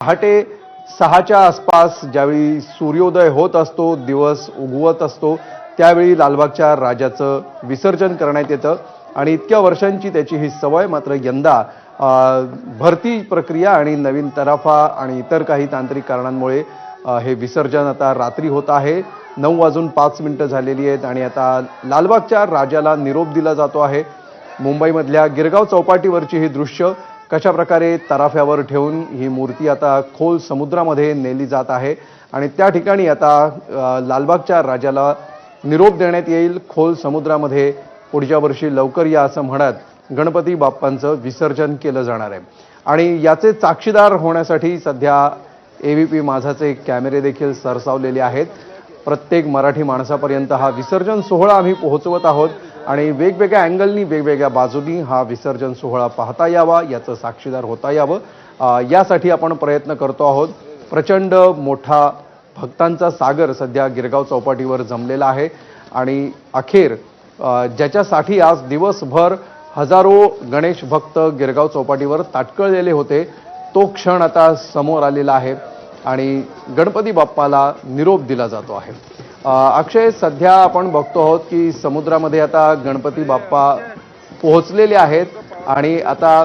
पहाटे सहाच्या आसपास ज्यावेळी सूर्योदय होत असतो दिवस उगवत असतो त्यावेळी लालबागच्या राजाचं विसर्जन करण्यात येतं. आणि इतक्या वर्षांची त्याची ही सवय मात्र यंदा भरती प्रक्रिया आणि नवीन तराफा आणि इतर काही तांत्रिक कारणांमुळे हे विसर्जन आता रात्री होत आहे. नऊ वाजून पाच मिनटं झालेली आहेत आणि आता लालबागच्या राजाला निरोप दिला जातो आहे. मुंबईमधल्या गिरगाव चौपाटीवरची ही दृश्य कशा प्रकारे तराफ्यावर ठेवून ही मूर्ती आता खोल समुद्रामध्ये नेली जात आहे आणि त्या ठिकाणी आता लालबागच्या राजाला निरोप देण्यात येईल. खोल समुद्रामध्ये पुढच्या वर्षी लवकर या असं म्हणत गणपती बाप्पांचं विसर्जन केलं जाणार आहे. आणि याचे साक्षीदार होण्यासाठी सध्या ए व्ही पी माझाचे कॅमेरे देखील सरसावलेले आहेत. प्रत्येक मराठी माणसापर्यंत हा विसर्जन सोहळा आम्ही पोहोचवत आहोत. आणि वेगवेगळ्या अँगलनी वेगवेगळ्या बाजूनी हा विसर्जन सोहळा पाहता यावा याचं साक्षीदार होता यावं. यासाठी आपण प्रयत्न करतो आहोत. प्रचंड मोठा भक्तांचा सागर सध्या गिरगाव चौपाटीवर जमलेला आहे. आणि अखेर ज्याच्यासाठी आज दिवसभर हजारो गणेश भक्त गिरगाव चौपाटीवर ताटकळलेले होते तो क्षण आता समोर आलेला आहे. आणि गणपती बाप्पाला निरोप दिला जातो आहे. अक्षय सध्या आपण बघतो आहोत की समुद्रामध्ये आता गणपती बाप्पा पोहोचलेले आहेत आणि आता